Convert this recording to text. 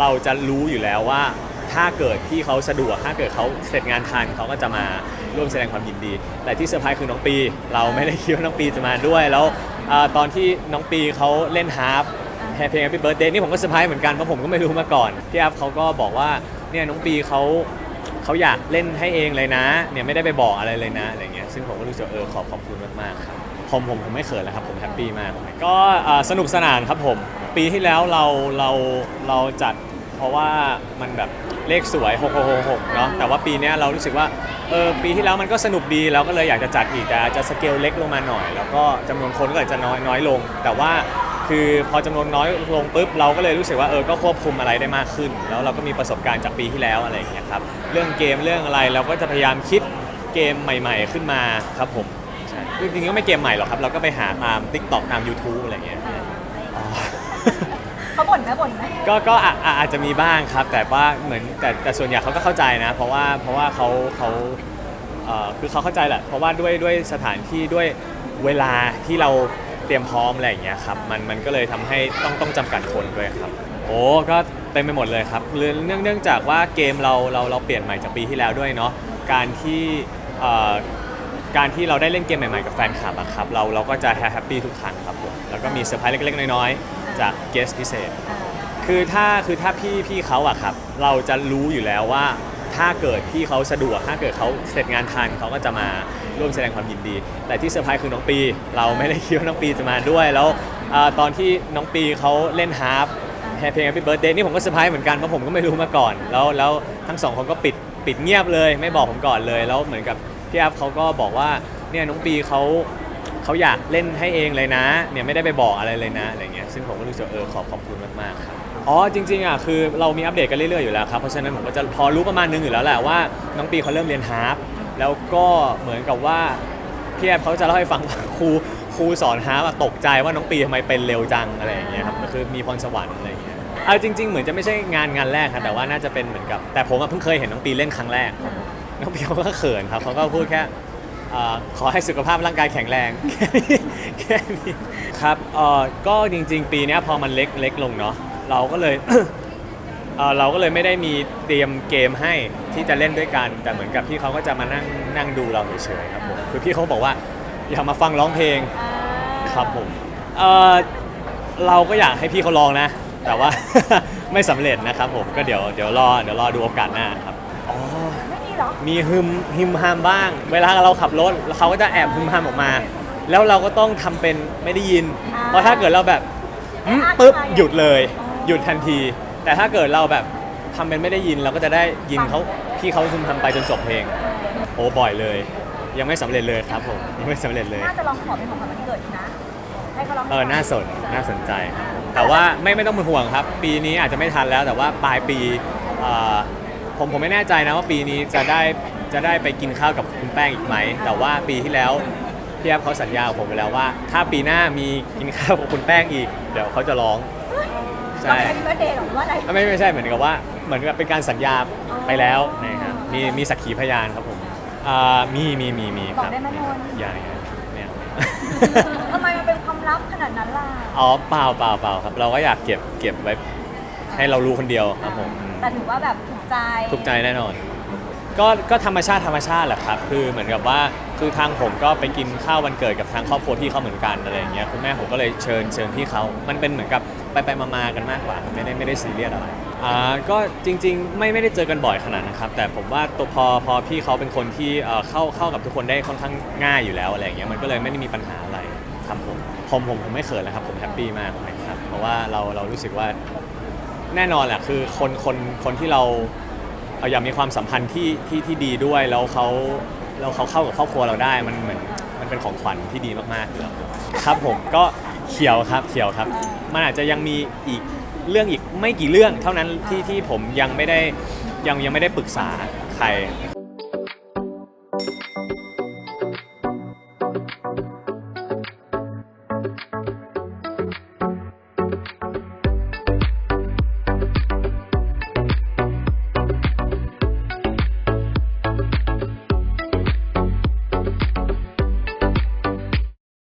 เราจะรู้อยู่แล้วว่า ถ้าเกิดที่เขาสะดวก ถ้าเกิดเขาเสร็จงานทันเขาก็จะมาร่วมแสดงความยินดี แต่ที่เซอร์ไพรส์คือน้องปี เราไม่ได้คิดว่าน้องปีจะมาด้วย แล้วอ่าตอนที่น้องปีเขาเล่นฮาร์ปเพลง Happy Birthday นี่ผมก็เซอร์ไพรส์เหมือนกันเพราะผมก็ไม่รู้มาก่อนพี่แอฟเขาก็บอกว่าเนี่ยน้องปีเขาเขาอยากเล่นให้เองเลยนะเนี่ยไม่ได้ไปบอกอะไรเลยนะอะไรเงี้ยซึ่งผมก็รู้สึกเออขอบขอบคุณมากๆครับผมผมผมไม่เขินแล้วครับผมแฮปปี้มากก็อ่าสนุกสนานครับผม ปีที่แล้วเราเราเราจัด เพราะว่ามันแบบเลขสวย 6666เนาะแต่ว่าปีเนี้ยเรารู้สึกว่าเออปีที่แล้วมันก็สนุกดีเราก็เลยอยากจะจัดอีกแต่อาจจะสเกลเล็กลงมาหน่อย แล้วก็จำนวนคนก็อาจจะน้อยน้อยลง แต่ว่าคือพอจำนวนน้อยลงปุ๊บเราก็เลยรู้สึกว่าเออก็ควบคุมอะไรได้มากขึ้น แล้วเราก็มีประสบการณ์จากปีที่แล้วอะไรอย่างเงี้ยครับเรื่องเกมเรื่องอะไรเราก็จะพยายามคิดเกมใหม่ ๆ ขึ้นมาครับผมใช่จริงๆก็ไม่เกมใหม่หรอกครับเราก็ไปหาตาม TikTok ตาม YouTube อะไรอย่างเงี้ย อ๋อ เขาบ่นไหมบ่นไหมก็ก็อาอาอาจจะมีบ้างครับ แต่ว่าเหมือนแต่แต่ส่วนใหญ่เขาก็เข้าใจนะ เพราะว่าเพราะว่าเขาเขาเอ่อคือเขาเข้าใจแหละ เพราะว่าด้วยด้วยสถานที่ด้วยเวลาที่เราเตรียมพร้อมอะไรอย่างเงี้ยครับมันมันก็เลยทำให้ต้องต้องจำกัดคนด้วยครับ โอ้ก็เต็มไปหมดเลยครับเรื่องเนื่องเนื่องจากว่าเกมเราเราเราเปลี่ยนใหม่จากปีที่แล้วด้วยเนาะการที่เอ่อการที่เราได้เล่นเกมใหม่ๆกับแฟนคลับอะครับเราเราก็จะแฮปปี้ทุกครั้งครับผมแล้วก็มีเซอร์ไพรส์เล็กๆน้อยๆ จากเกสพิเศษ คือถ้าคือถ้าพี่พี่เขาอะครับ เราจะรู้อยู่แล้วว่า ถ้าเกิดที่เขาสะดวก ถ้าเกิดเขาเสร็จงานทันเขาก็จะมาร่วมแสดงความยินดี แต่ที่เซอร์ไพรส์คือน้องปี เราไม่ได้คิดว่าน้องปีจะมาด้วย แล้วอ่าตอนที่น้องปีเขาเล่นฮาร์ปเพลง Happy Birthday นี่ผมก็เซอร์ไพรส์เหมือนกันเพราะผมก็ไม่รู้มาก่อน แล้วแล้วทั้งสองคนก็ปิดปิดเงียบเลย ไม่บอกผมก่อนเลย แล้วเหมือนกับพี่แอฟเขาก็บอกว่าเนี่ยน้องปีเขา เขาอยากเล่นให้เองเลยนะเนี่ยไม่ได้ไปบอกอะไรเลยนะอะไรเงี้ยซึ่งผมก็รู้สึกเออขอบขอบคุณมากๆครับอ๋อจริงๆอะคือเรามีอัปเดตกันเรื่อยๆอยู่แล้วครับเพราะฉะนั้นผมก็จะพอรู้ประมาณนึงอยู่แล้วแหละว่าน้องปีเขาเริ่มเรียนฮาร์ปแล้วก็เหมือนกับว่าพี่แอบเขาจะเล่าให้ฟังว่าครูครูสอนฮาร์ปอะตกใจว่าน้องปีทำไมเป็นเร็วจังอะไรอย่างเงี้ยครับก็คือมีพรสวรรค์อะไรอย่างเงี้ยเอาจริง ๆ เหมือนจะไม่ใช่งานงานแรกครับแต่ว่าน่าจะเป็นเหมือนกับ แต่ผมอะเพิ่งเคยเห็นน้องปีเล่นครั้งแรกน้องปีเขาก็เขินครับเขาก็พูดแค่ เอ่อขอให้สุขภาพร่างกายแข็งแรง แค่นี้แค่นี้ครับเอ่อก็จริง ๆ ปีเนี้ยพอมันเล็กเล็กลงเนาะเราก็เลย เอ่อเราก็เลยไม่ได้มีเตรียมเกมให้ที่จะเล่นด้วยกัน แต่เหมือนกับพี่เขาก็จะมานั่งนั่งดูเราเฉยๆครับผมคือพี่เขาบอกว่าอยากมาฟังร้องเพลงครับผมเอ่อเราก็อยากให้พี่เขาลองนะ แต่ว่า ไม่สำเร็จนะครับผมก็เดี๋ยวเดี๋ยวรอเดี๋ยวรอดูโอกาสหน้าครับอ๋อไม่มี เหรอ มีฮึมฮิมฮามบ้าง เวลาเราขับรถเขาก็จะแอบฮึมฮามออกมา แล้วเราก็ต้องทำเป็นไม่ได้ยิน อ่า เพราะถ้าเกิดเราแบบหึอ่าปุ๊บอ่าหยุดเลยอ๋อหยุดทันที แต่ถ้าเกิดเราแบบทำเป็นไม่ได้ยินเราก็จะได้ยินเขาพี่เขาฮึมฮามไปจนจบเพลง โอ้บ่อยเลย ยังไม่สำเร็จเลยครับผมยังไม่สำเร็จเลย น่าจะลองขอเป็นของขวัญวันเกิดนะ ให้เขาลองเออน่าสนน่าสนใจครับแต่ว่าไม่ไม่ต้องเป็นห่วงครับ ปีนี้อาจจะไม่ทันแล้วแต่ว่าปลายปีเอ่อ ผมผมไม่แน่ใจนะว่าปีนี้จะได้จะได้ไปกินข้าวกับคุณแป้งอีกไหม แต่ว่าปีที่แล้วพี่แอฟเขาสัญญากับผมไปแล้วว่า ถ้าปีหน้ามีกินข้าวกับคุณแป้งอีก เดี๋ยวเขาจะร้องใช่ใช่เป็นเบอร์เดย์หรอหรือว่าอะไร ไม่ไม่ใช่เหมือนกับว่าเหมือนกับเป็นการสัญญาอ๋อไปแล้วนะครับมีมีสักขีพยานครับผมอ่ามีมีมีมีครับบอกได้ไหมนนท์ อย่างเงี้ยเนี่ยทำไมมันเป็นความลับขนาดนั้นล่ะอ๋อเปล่าเปล่าเปล่าครับ เราก็อยากเก็บเก็บไว้ให้เรารู้คนเดียวครับผมอืมแต่ถือว่าแบบถูก ใจ ถูกใจแน่นอน ก็ก็ธรรมชาติธรรมชาติแหละครับ คือเหมือนกับว่าคือทางผมก็ไปกินข้าววันเกิดกับทางครอบครัวพี่เขาเหมือนกันอะไรอย่างเงี้ยคุณแม่ผมก็เลยเชิญเชิญพี่เขา มันเป็นเหมือนกับไปไปมามากันมากกว่า ไม่ได้ไม่ได้ซีเรียสอะไรอ่าก็จริงๆ ไม่ไม่ได้เจอกันบ่อยขนาดนะครับ แต่ผมว่าตัวพอพอพี่เขาเป็นคนที่เอ่อเข้าเข้ากับทุกคนได้ค่อนข้างง่ายอยู่แล้วอะไรอย่างเงี้ยมันก็เลยไม่ได้มีปัญหาอะไรครับผมผมผมผมไม่เขินแล้วครับผมแฮปปี้มากเลยครับเพราะว่าเราเรารู้สึกว่า แน่นอนแหละคือคนคนคนที่เราเอาอยากมีความสัมพันธ์ที่ที่ที่ดีด้วยแล้วเขาแล้วเขาเข้ากับครอบครัวเราได้มันเหมือนมันเป็นของขวัญที่ดีมากๆเลยครับผมก็เขียวครับเขียวครับ มันอาจจะยังมีอีกเรื่องอีกไม่กี่เรื่องเท่านั้นที่ที่ผมยังไม่ได้ยังยังไม่ได้ปรึกษาใคร